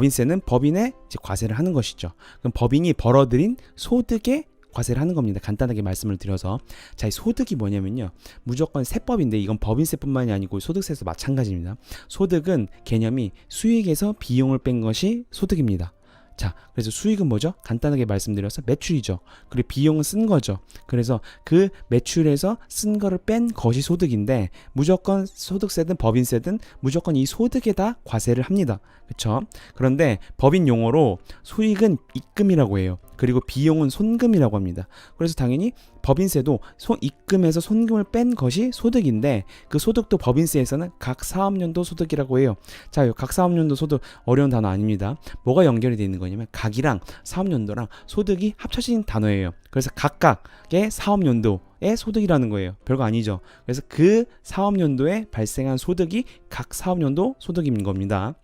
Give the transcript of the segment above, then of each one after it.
법인세는 이제 과세를 하는 것이죠. 그럼 법인이 벌어들인 소득의 과세를 하는 겁니다. 간단하게 말씀을 드려서 자, 이 소득이 뭐냐면요. 무조건 세법인데 이건 법인세뿐만이 아니고 소득세에서 마찬가지입니다. 소득은 개념이 수익에서 비용을 뺀 것이 소득입니다. 자, 그래서 수익은 뭐죠? 간단하게 말씀드려서 매출이죠. 그리고 비용은 쓴 거죠. 그래서 그 매출에서 쓴 거를 뺀 것이 소득인데 무조건 소득세든 법인세든 무조건 이 소득에다 과세를 합니다. 그렇죠? 그런데 법인 용어로 수익은 입금이라고 해요. 그리고 비용은 손금이라고 합니다. 그래서 당연히 법인세도 손 입금에서 손금을 뺀 것이 소득인데 그 소득도 법인세에서는 각 사업년도 소득이라고 해요. 자, 요각 사업년도 소득 어려운 단어 아닙니다. 뭐가 연결이 되어 있는 거냐면 각이랑 사업연도랑 소득이 합쳐진 단어예요. 그래서 각각의 사업연도 의 소득이라는 거예요. 별거 아니죠. 그래서 그 사업연도에 발생한 소득이 각 사업연도 소득인 겁니다.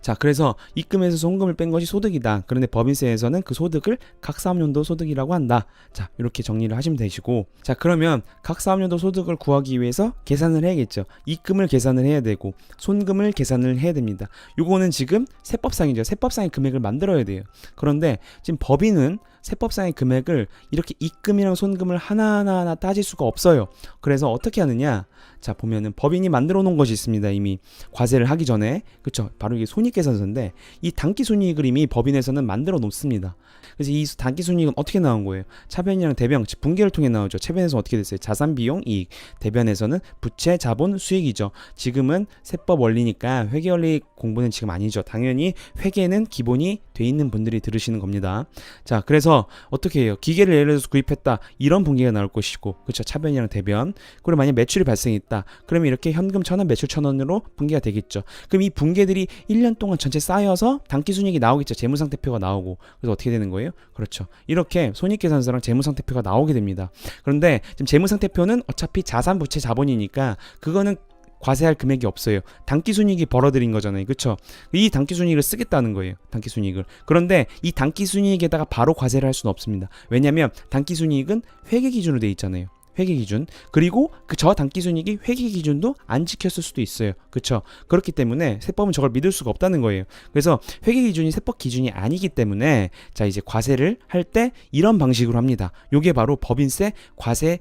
자, 그래서 입금에서 송금을 뺀 것이 소득이다. 그런데 법인세에서는 그 소득을 각 사업연도 소득이라고 한다. 자, 이렇게 정리를 하시면 되시고. 자, 그러면 각 사업연도 소득을 구하기 위해서 계산을 해야겠죠. 입금을 계산을 해야 되고, 손금을 계산을 해야 됩니다. 요거는 지금 세법상이죠. 세법상의 금액을 만들어야 돼요. 그런데 지금 법인은 세법상의 금액을 이렇게 입금이랑 손금을 하나하나 하나 따질 수가 없어요. 그래서 어떻게 하느냐? 자, 보면은 법인이 만들어 놓은 것이 있습니다. 이미 과세를 하기 전에. 그쵸? 바로 이게 손익계산서인데 이 단기순이익을 이미 법인에서는 만들어 놓습니다. 그래서 이 단기순이익은 어떻게 나온 거예요? 차변이랑 대변, 즉 분계를 통해 나오죠. 차변에서 어떻게 됐어요? 자산 비용 이익. 대변에서는 부채 자본 수익이죠. 지금은 세법 원리니까 회계 원리 공부는 지금 아니죠. 당연히 회계는 기본이 돼 있는 분들이 들으시는 겁니다. 자, 그래서 어떻게 해요? 기계를 예를 들어서 구입했다. 이런 분계가 나올 것이고, 그렇죠? 차변이랑 대변. 그리고 만약 매출이 발생했다. 그러면 이렇게 현금 천 원, 매출 천 원으로 분계가 되겠죠. 그럼 이 분계들이 1년 동안 전체 쌓여서 단기순이익이 나오겠죠. 재무상태표가 나오고. 그래서 어떻게 되는 거예요? 그렇죠. 이렇게 손익계산서랑 재무상태표가 나오게 됩니다. 그런데 지금 재무상태표는 어차피 자산, 부채, 자본이니까 그거는 과세할 금액이 없어요. 단기순이익이 벌어들인 거잖아요. 그렇죠? 이 단기순이익을 쓰겠다는 거예요. 단기순이익을. 그런데 이 단기순이익에다가 바로 과세를 할 수는 없습니다. 왜냐하면 단기순이익은 회계 기준으로 돼 있잖아요. 회계 기준 그리고 그 저 단기순이익이 회계 기준도 안 지켰을 수도 있어요 그렇죠 그렇기 때문에 세법은 저걸 믿을 수가 없다는 거예요 그래서 회계 기준이 세법 기준이 아니기 때문에 자 이제 과세를 할 때 이런 방식으로 합니다 요게 바로 법인세 과세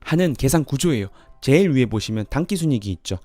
하는 계산 구조예요 제일 위에 보시면 단기순이익이 있죠.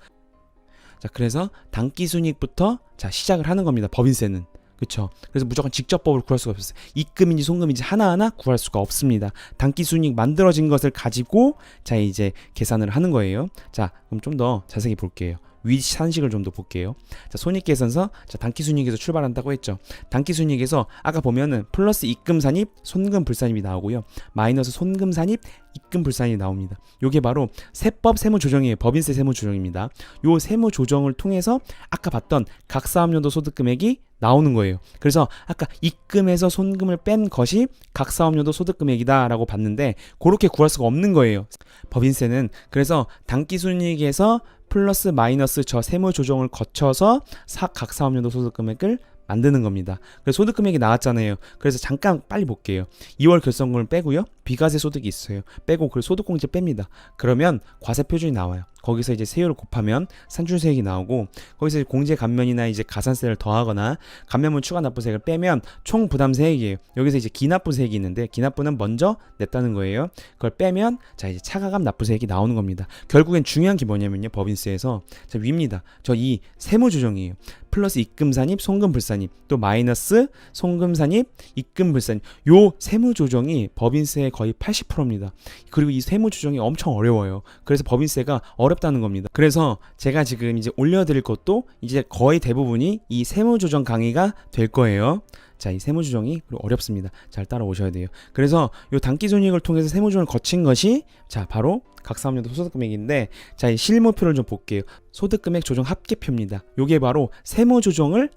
자 그래서 단기순이익부터 자 시작을 하는 겁니다 법인세는 그렇죠. 그래서 무조건 직접법을 구할 수가 없어요. 입금인지 송금인지 하나하나 구할 수가 없습니다. 단기 순이익 만들어진 것을 가지고 자 이제 계산을 하는 거예요. 자 그럼 좀 더 자세히 볼게요. 위 산식을 좀 더 볼게요. 자, 손익계산서, 자, 단기순이익에서 출발한다고 했죠. 단기순이익에서 아까 보면은 플러스 입금산입, 손금불산입이 나오고요. 마이너스 손금산입, 입금불산이 나옵니다. 요게 바로 세법 세무조정이에요. 법인세 세무조정입니다. 요 세무조정을 통해서 아까 봤던 각 사업연도 소득금액이 나오는 거예요. 그래서 아까 입금에서 손금을 뺀 것이 각 사업연도 소득금액이다라고 봤는데 그렇게 구할 수가 없는 거예요. 법인세는 그래서 단기순이익에서 플러스 마이너스 저 세무 조정을 거쳐서 사, 각 사업연도 소득 금액을 만드는 겁니다. 그래서 소득 금액이 나왔잖아요. 그래서 잠깐 빨리 볼게요. 2월 결성금을 빼고요. 비과세 소득이 있어요. 빼고 그 소득공제 뺍니다. 그러면 과세 표준이 나와요. 거기서 이제 세율을 곱하면 산출세액이 나오고 거기서 이제 공제 감면이나 이제 가산세를 더하거나 감면물 추가 납부세액을 빼면 총 부담세액이에요. 여기서 이제 기납부세액이 있는데 기납부는 먼저 냈다는 거예요. 그걸 빼면 자 이제 차가감 납부세액이 나오는 겁니다. 결국엔 중요한 게 뭐냐면요. 법인세에서 자 위입니다. 저 이 세무조정이에요. 플러스 입금산입, 송금불산입, 또 마이너스 송금산입, 입금불산입. 요 세무조정이 법인세의 거의 80%입니다. 그리고 이 세무조정이 엄청 어려워요. 그래서 법인세가 어렵다는 겁니다. 그래서 제가 지금 이제 올려드릴 것도 이제 거의 대부분이 이 세무 조정 강의가 될 거예요. 자, 이 세무 조정이 그리고 어렵습니다. 잘 따라오셔야 돼요. 그래서 요 단기 손익을 통해서 세무 조정을 거친 것이 자, 바로 각 사업연도 소득금액인데 자, 이 실무표를 좀 볼게요. 소득금액 조정 합계표입니다. 요게 바로 세무 조정을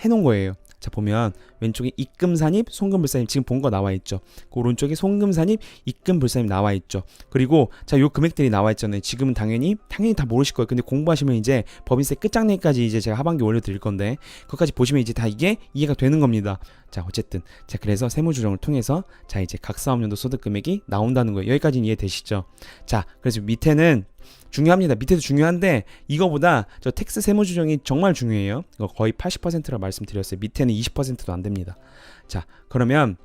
해놓은 거예요. 자 보면 왼쪽에 입금산입, 송금불산입 지금 본 거 나와 있죠. 그 오른쪽에 송금산입, 입금불산입 나와 있죠. 그리고 자 요 금액들이 나와 있잖아요. 지금은 당연히 당연히 다 모르실 거예요. 근데 공부하시면 이제 법인세 끝장내기까지 이제 제가 하반기 올려드릴 건데 그것까지 보시면 이제 다 이게 이해가 되는 겁니다. 자 어쨌든 자 그래서 세무조정을 통해서 자 이제 각 사업연도 소득 금액이 나온다는 거예요. 여기까지는 이해되시죠? 자 그래서 밑에는 중요합니다. 밑에도 중요한데 이거보다 저 텍스 세무 조정이 정말 중요해요. 이거 거의 80%라 말씀드렸어요. 밑에는 20%도 안 됩니다. 자, 그러면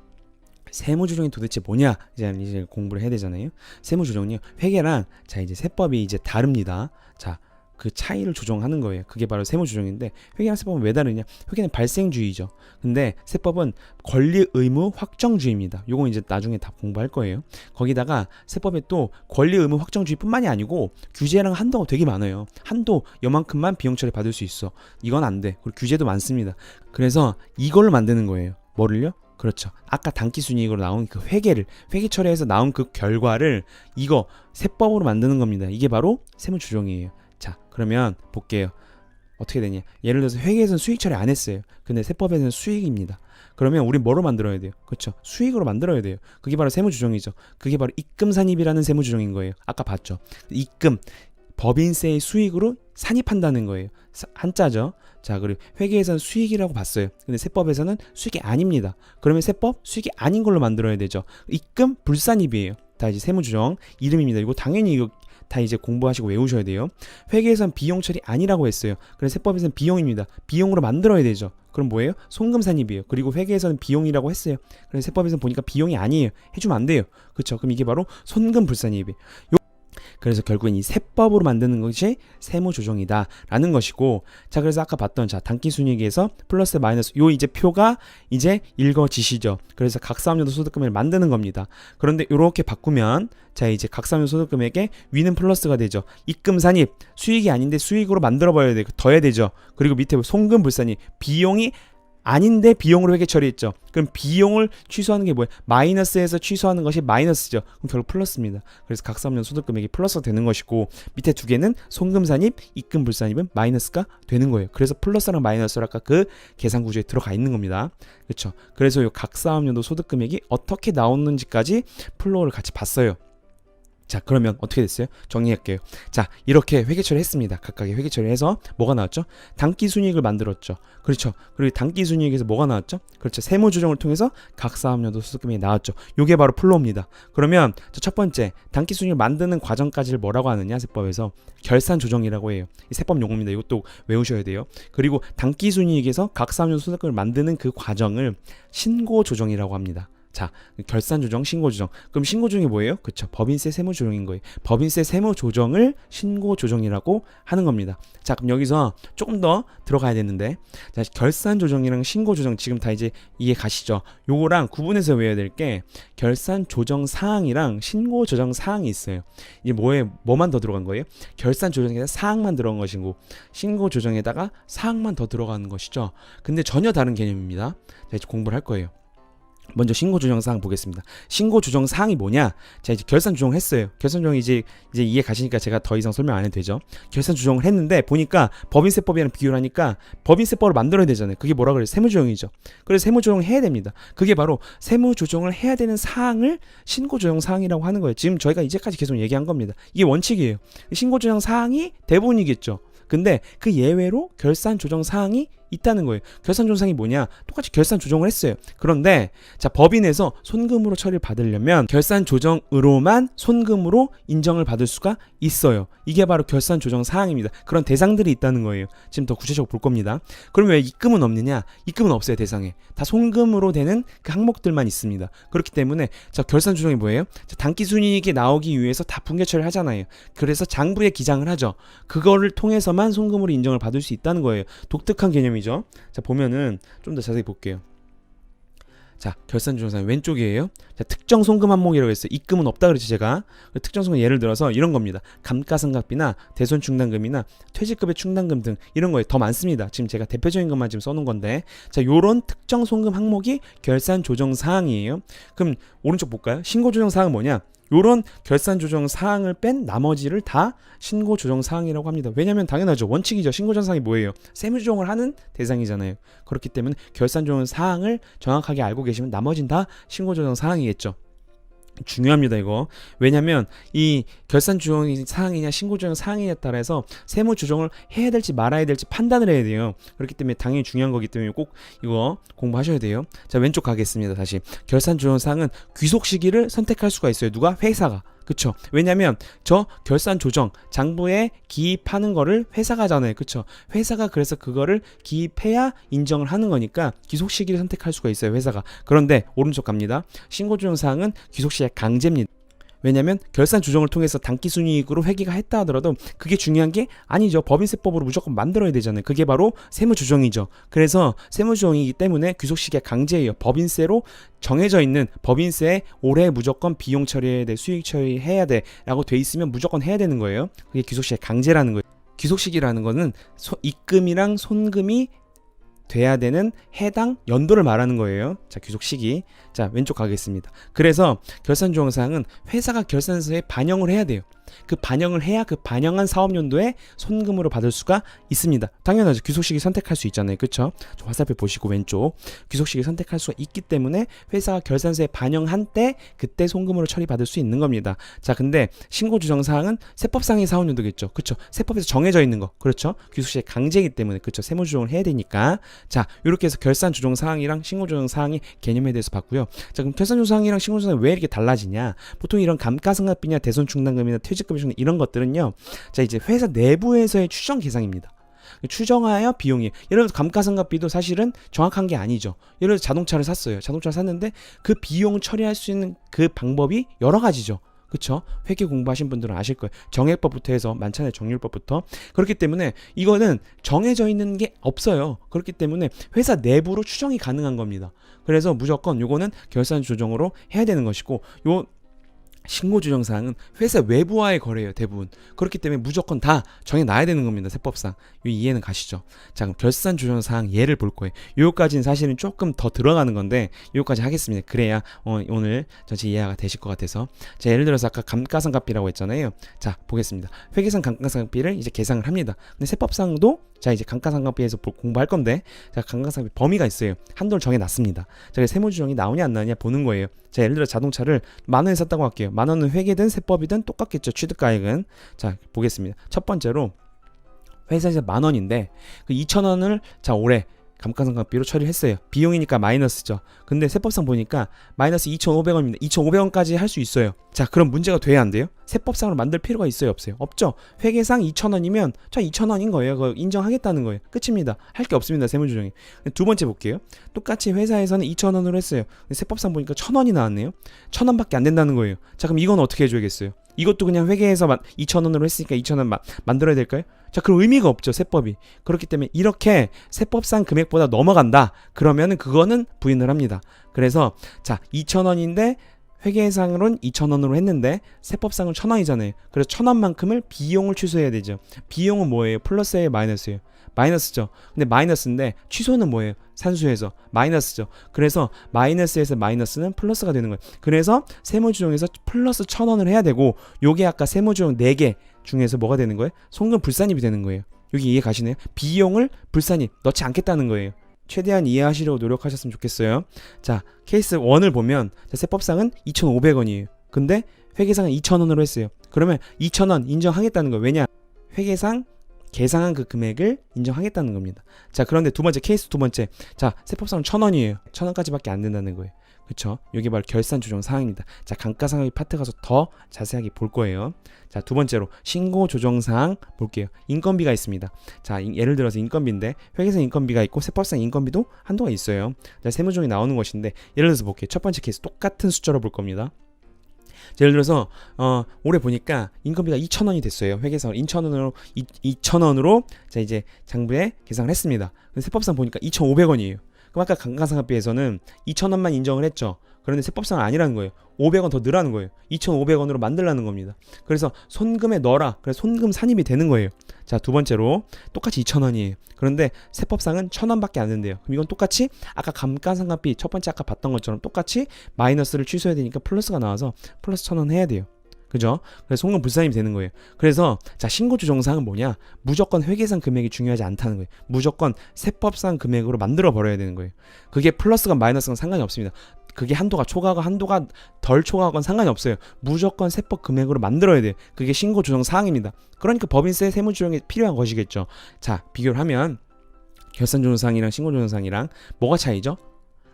세무조정이 도대체 뭐냐 이제 이제 공부를 해야 되잖아요. 세무조정은요 회계랑 자 이제 세법이 이제 다릅니다. 자. 그 차이를 조정하는 거예요. 그게 바로 세무 조정인데 회계랑 세법은 왜 다르냐? 회계는 발생주의죠. 근데 세법은 권리 의무 확정주의입니다. 요건 이제 나중에 다 공부할 거예요. 거기다가 세법에 또 권리 의무 확정주의뿐만이 아니고 규제랑 한도가 되게 많아요. 한도 요만큼만 비용 처리 받을 수 있어. 이건 안 돼. 그리고 규제도 많습니다. 그래서 이걸로 만드는 거예요. 뭐를요? 그렇죠. 아까 단기 순이익으로 나온 그 회계를 회계 처리해서 나온 그 결과를 이거 세법으로 만드는 겁니다. 이게 바로 세무 조정이에요. 자, 그러면 볼게요. 어떻게 되냐? 예를 들어서 회계에서는 수익 처리 안 했어요. 근데 세법에서는 수익입니다. 그러면 우리 뭐로 만들어야 돼요? 그렇죠. 수익으로 만들어야 돼요. 그게 바로 세무조정이죠. 그게 바로 입금 산입이라는 세무조정인 거예요. 아까 봤죠. 입금 법인세의 수익으로 산입한다는 거예요. 사- 한자죠. 자, 그리고 회계에서는 수익이라고 봤어요. 근데 세법에서는 수익이 아닙니다. 그러면 세법 수익이 아닌 걸로 만들어야 되죠. 입금 불산입이에요. 다 이제 세무조정 이름입니다. 이거 당연히 이거 다 이제 공부하시고 외우셔야 돼요. 회계에선 비용 처리 아니라고 했어요. 그래서 세법에서는 비용입니다. 비용으로 만들어야 되죠. 그럼 뭐예요? 송금 산입이에요. 그리고 회계에서는 비용이라고 했어요. 그래서 세법에서는 보니까 비용이 아니에요. 해주면 안 돼요. 그렇죠? 그럼 이게 바로 손금 불산입이에요. 요- 그래서 결국엔 이 세법으로 만드는 것이 세무 조정이다라는 것이고 자 그래서 아까 봤던 자 단기 순이익에서 플러스 마이너스 요 이제 표가 이제 읽어지시죠. 그래서 각사업년도 소득금을 만드는 겁니다. 그런데 요렇게 바꾸면 자 이제 각사업년 소득금액에 위는 플러스가 되죠. 입금 산입 수익이 아닌데 수익으로 만들어 봐야 돼 더해야 되죠. 그리고 밑에 송금 불산입 비용이 아닌데 비용으로 회계 처리했죠. 그럼 비용을 취소하는 게 뭐예요? 마이너스에서 취소하는 것이 마이너스죠. 그럼 결국 플러스입니다. 그래서 각사업년 소득금액이 플러스가 되는 것이고 밑에 두 개는 송금산입, 입금불산입은 마이너스가 되는 거예요. 그래서 플러스랑 마이너스를 아까 그 계산 구조에 들어가 있는 겁니다. 그렇죠? 그래서 이 각사업년도 소득금액이 어떻게 나오는지까지 플로우를 같이 봤어요. 자 그러면 어떻게 됐어요? 정리할게요. 자 이렇게 회계 처리 했습니다. 각각의 회계 처리 해서 뭐가 나왔죠? 단기 순이익을 만들었죠. 그렇죠. 그리고 단기 순이익에서 뭐가 나왔죠? 그렇죠. 세무 조정을 통해서 각 사업료도 수익금이 나왔죠. 요게 바로 플로우입니다. 그러면 저첫 번째 단기 순이익을 만드는 과정까지를 뭐라고 하느냐 세법에서 결산 조정이라고 해요. 이 세법 용어입니다. 이것도 외우셔야 돼요. 그리고 단기 순이익에서 각 사업료 수익금을 만드는 그 과정을 신고 조정이라고 합니다. 자, 결산 조정, 신고 조정. 그럼 신고 조정이 뭐예요? 그렇죠. 법인세 세무 조정인 거예요. 법인세 세무 조정을 신고 조정이라고 하는 겁니다. 자, 그럼 여기서 조금 더 들어가야 되는데, 자, 결산 조정이랑 신고 조정 지금 다 이제 이해 가시죠? 요거랑 구분해서 외워야 될 게 결산 조정 사항이랑 신고 조정 사항이 있어요. 이게 뭐에 뭐만 더 들어간 거예요? 결산 조정에다 사항만 들어간 것이고 신고 조정에다가 사항만 더 들어가는 것이죠. 근데 전혀 다른 개념입니다. 자, 이제 공부를 할 거예요. 먼저 신고 조정 사항 보겠습니다. 신고 조정 사항이 뭐냐? 자 이제 결산 조정을 했어요. 결산 조정 이제 이제 이해 가시니까 제가 더 이상 설명 안 해도 되죠. 결산 조정을 했는데 보니까 법인세법이랑 비교를 하니까 법인세법을 만들어야 되잖아요. 그게 뭐라 그래요? 세무 조정이죠. 그래서 세무 조정을 해야 됩니다. 그게 바로 세무 조정을 해야 되는 사항을 신고 조정 사항이라고 하는 거예요. 지금 저희가 이제까지 계속 얘기한 겁니다. 이게 원칙이에요. 신고 조정 사항이 대부분이겠죠. 근데 그 예외로 결산 조정 사항이 있다는 거예요. 결산 사항이 뭐냐? 똑같이 결산 조정을 했어요. 그런데 자 법인에서 손금으로 처리를 받으려면 결산 조정으로만 손금으로 인정을 받을 수가 있어요. 이게 바로 결산 조정 사항입니다. 그런 대상들이 있다는 거예요. 지금 더 구체적으로 볼 겁니다. 그럼 왜 입금은 없느냐? 입금은 없어요 대상에. 다 손금으로 되는 그 항목들만 있습니다. 그렇기 때문에 자 결산 조정이 뭐예요? 자, 단기 순이익이 나오기 위해서 다 분계 처리를 하잖아요. 그래서 장부에 기장을 하죠. 그거를 통해서만 손금으로 인정을 받을 수 있다는 거예요. 독특한 개념이 죠. 자 보면은 좀 더 자세히 볼게요. 자 결산 조정상 왼쪽이에요. 자 특정 송금 항목이라고 했어요. 입금은 없다 그랬죠 제가. 그 특정 송금 예를 들어서 이런 겁니다. 감가상각비나 대손 충당금이나 퇴직급의 충당금 등 이런 거에 더 많습니다. 지금 제가 대표적인 것만 지금 써놓은 건데 자 요런 특정 송금 항목이 결산 조정 사항이에요. 그럼 오른쪽 볼까요? 신고 조정 사항은 뭐냐? 요런 결산 조정 사항을 뺀 나머지를 다 신고 조정 사항이라고 합니다. 왜냐면 당연하죠. 원칙이죠. 신고 조정 사항이 뭐예요? 세무 조정을 하는 대상이잖아요. 그렇기 때문에 결산 조정 사항을 정확하게 알고 계시면 나머진 다 신고 조정 사항이겠죠. 중요합니다 이거. 왜냐면 이 결산 조정 사항이냐 신고 조정 사항이냐에 따라서 세무 조정을 해야 될지 말아야 될지 판단을 해야 돼요. 그렇기 때문에 당연히 중요한 거기 때문에 꼭 이거 공부하셔야 돼요. 자 왼쪽 가겠습니다 다시. 결산 조정 사항은 귀속 시기를 선택할 수가 있어요. 누가? 회사가 그쵸? 왜냐면 저 결산 조정 장부에 기입하는 거를 회사가 하잖아요. 그쵸? 회사가 그래서 그거를 기입해야 인정을 하는 거니까 귀속 시기를 선택할 수가 있어요. 회사가. 그런데 오른쪽 갑니다. 신고 조정 사항은 귀속 시에 강제입니다. 왜냐면 결산 조정을 통해서 단기 순이익으로 회계가 했다 하더라도 그게 중요한 게 아니죠. 법인세법으로 무조건 만들어야 되잖아요. 그게 바로 세무 조정이죠. 그래서 세무 조정이기 때문에 귀속 시기가 강제예요. 법인세로 정해져 있는 법인세 올해 무조건 비용 처리해야 돼, 수익 처리해야 돼라고 돼 있으면 무조건 해야 되는 거예요. 그게 귀속 시기가 강제라는 거예요. 귀속 시기라는 거는 소- 입금이랑 손금이 돼야 되는 해당 연도를 말하는 거예요. 자, 귀속 시기. 자, 왼쪽 가겠습니다. 그래서 결산 조정 사항은 회사가 결산서에 반영을 해야 돼요. 그 반영을 해야 그 반영한 사업 연도에 손금으로 받을 수가 있습니다. 당연하죠. 귀속 시기 선택할 수 있잖아요. 그렇죠? 화살표 보시고 왼쪽 귀속 시기 선택할 수가 있기 때문에 회사가 결산서에 반영한 때 그때 손금으로 처리받을 수 있는 겁니다. 자, 근데 신고 조정 사항은 세법상의 사업 연도겠죠. 그렇죠? 세법에서 정해져 있는 거. 그렇죠? 귀속 시기 강제이기 때문에 그렇죠? 세무 조정을 해야 되니까. 자, 이렇게 해서 결산 조정 사항이랑 신고 조정 사항의 개념에 대해서 봤고요. 자, 그럼 결산 조정 사항이랑 신고 조정 사항이 왜 이렇게 달라지냐? 보통 이런 감가상각비냐 대손 충당금이나 퇴직금 중 이런 것들은요. 자, 이제 회사 내부에서의 추정 계상입니다. 추정하여 비용이 예를 들어서 감가상각비도 사실은 정확한 게 아니죠. 예를 들어서 자동차를 샀어요. 자동차를 샀는데 그 비용 처리할 수 있는 그 방법이 여러 가지죠. 그쵸? 회계 공부하신 분들은 아실 거예요. 정액법부터 해서 만찬의 정률법부터. 그렇기 때문에 이거는 정해져 있는 게 없어요. 그렇기 때문에 회사 내부로 추정이 가능한 겁니다. 그래서 무조건 요거는 결산 조정으로 해야 되는 것이고 요 신고 조정 사항은 회사 외부와의 거래예요 대부분. 그렇기 때문에 무조건 다 정해 놔야 되는 겁니다 세법상. 이 이해는 가시죠? 자 그럼 결산 조정 사항 예를 볼 거예요. 요까지는 사실은 조금 더 들어가는 건데 요까지 하겠습니다. 그래야 어, 오늘 전체 이해가 되실 것 같아서. 자 예를 들어서 아까 감가상각비라고 했잖아요. 자 보겠습니다. 회계상 감가상각비를 이제 계산을 합니다. 근데 세법상도 자 이제 감가상각비에서 볼- 공부할 건데 자 감가상각비 범위가 있어요. 한도를 정해 놨습니다. 자 세무조정이 나오냐 안 나오냐 보는 거예요. 자 예를 들어 자동차를 만 원에 샀다고 할게요 만 원은 회계든 세법이든 똑같겠죠. 취득가액은. 자 보겠습니다. 첫 번째로 회사에서 만 원인데 그 2천 원을 자 올해 감가상각비로 처리했어요. 비용이니까 마이너스죠. 근데 세법상 보니까 마이너스 2,500원입니다. 2,500원까지 할 수 있어요. 자, 그럼 문제가 돼야 안 돼요? 세법상으로 만들 필요가 있어요, 없어요? 없죠. 회계상 2,000원이면 자 2,000원인 거예요. 그거 인정하겠다는 거예요. 끝입니다. 할 게 없습니다. 세무조정이. 두 번째 볼게요. 똑같이 회사에서는 2,000원으로 했어요. 세법상 보니까 1,000원이 나왔네요. 1,000원밖에 안 된다는 거예요. 자, 그럼 이건 어떻게 해줘야겠어요? 이것도 그냥 회계에서 2,000원으로 했으니까 2,000원 마, 만들어야 될까요? 자, 그럼 의미가 없죠, 세법이. 그렇기 때문에 이렇게 세법상 금액보다 넘어간다. 그러면은 그거는 부인을 합니다. 그래서 자, 2,000원인데 회계상으로는 2,000원으로 했는데 세법상은 1,000원이잖아요. 그래서 1,000원만큼을 비용을 취소해야 되죠. 비용은 뭐예요? 플러스예요, 마이너스예요? 마이너스죠. 근데 마이너스인데 취소는 뭐예요? 산수에서 마이너스죠. 그래서 마이너스에서 마이너스는 플러스가 되는 거예요. 그래서 세무조정에서 플러스 1,000원을 해야 되고 요게 아까 세무조정 4개 중에서 뭐가 되는 거예요? 송금 불산입이 되는 거예요. 여기 이해 가시네요? 비용을 불산입 넣지 않겠다는 거예요. 최대한 이해하시려고 노력하셨으면 좋겠어요. 자, 케이스 1을 보면 자, 세법상은 2,500원이에요. 근데 회계상은 2,000원으로 했어요. 그러면 2,000원 인정하겠다는 거예요. 왜냐? 회계상 계상한 그 금액을 인정하겠다는 겁니다. 자, 그런데 두 번째 케이스 두 번째. 자, 세법상은 1,000원이에요. 1,000원까지밖에 안 된다는 거예요. 그쵸? 여기 바로 결산 조정 사항입니다. 자, 감가상각비 파트 가서 더 자세하게 볼 거예요. 자, 두 번째로 신고 조정 사항 볼게요. 인건비가 있습니다. 자, 인- 예를 들어서 인건비인데 회계상 인건비가 있고 세법상 인건비도 한도가 있어요. 자, 세무조정이 나오는 것인데 예를 들어서 볼게요. 첫 번째 케이스 똑같은 숫자로 볼 겁니다. 자, 예를 들어서 어, 올해 보니까 인건비가 2,000원이 됐어요. 회계상 2,000원으로 2,000원으로 자 이제 장부에 계산을 했습니다. 근데 세법상 보니까 2,500원이에요. 그럼 아까 감가상각비에서는 2,000원만 인정을 했죠. 그런데 세법상은 아니라는 거예요. 500원 더 늘라는 거예요. 2,500원으로 만들라는 겁니다. 그래서 손금에 넣어라. 그래서 손금 산입이 되는 거예요. 자, 두 번째로 똑같이 2,000원이에요. 그런데 세법상은 1,000원밖에 안 된대요. 그럼 이건 똑같이 아까 감가상각비 첫 번째 아까 봤던 것처럼 똑같이 마이너스를 취소해야 되니까 플러스가 나와서 플러스 1,000원 해야 돼요. 그죠? 그래서 송금 불산입이 되는 거예요. 그래서 자 신고 조정사항은 뭐냐? 무조건 회계상 금액이 중요하지 않다는 거예요. 무조건 세법상 금액으로 만들어 버려야 되는 거예요. 그게 플러스건 마이너스건 상관이 없습니다. 그게 한도가 초과가 한도가 덜 초과건 상관이 없어요. 무조건 세법 금액으로 만들어야 돼요. 그게 신고 조정 사항입니다. 그러니까 법인세 세무 조정에 필요한 것이겠죠. 자 비교를 하면 결산 조정 사항이랑 신고 조정 사항이랑 뭐가 차이죠?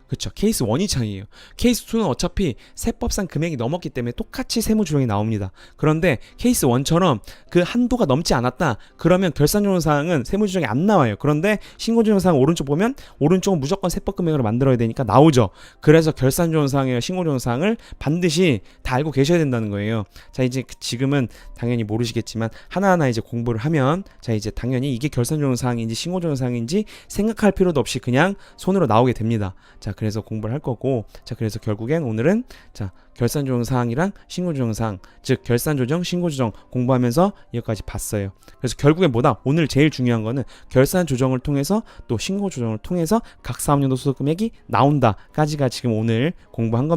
그렇죠. 케이스 1이 차이예요. 케이스 2는 어차피 세법상 금액이 넘었기 때문에 똑같이 세무 조정이 나옵니다. 그런데 케이스 1처럼 그 한도가 넘지 않았다. 그러면 결산 조정 사항은 세무 조정이 안 나와요. 그런데 신고 조정 사항 오른쪽 보면 오른쪽은 무조건 세법 금액으로 만들어야 되니까 나오죠. 그래서 결산 조정 사항이나 신고 조정 사항을 반드시 다 알고 계셔야 된다는 거예요. 자, 이제 그- 지금은 당연히 모르시겠지만 하나하나 이제 공부를 하면 자, 이제 당연히 이게 결산 조정 사항인지 신고 조정 사항인지 생각할 필요도 없이 그냥 손으로 나오게 됩니다. 자, 그래서 공부를 할 거고, 자, 그래서 결국엔 오늘은 자, 결산 조정 사항이랑 신고 조정 사항, 즉 결산 조정, 신고 조정 공부하면서 여기까지 봤어요. 그래서 결국엔 뭐다? 오늘 제일 중요한 거는 결산 조정을 통해서 또 신고 조정을 통해서 각 사업연도 소득 금액이 나온다까지가 지금 오늘 공부한 겁니다.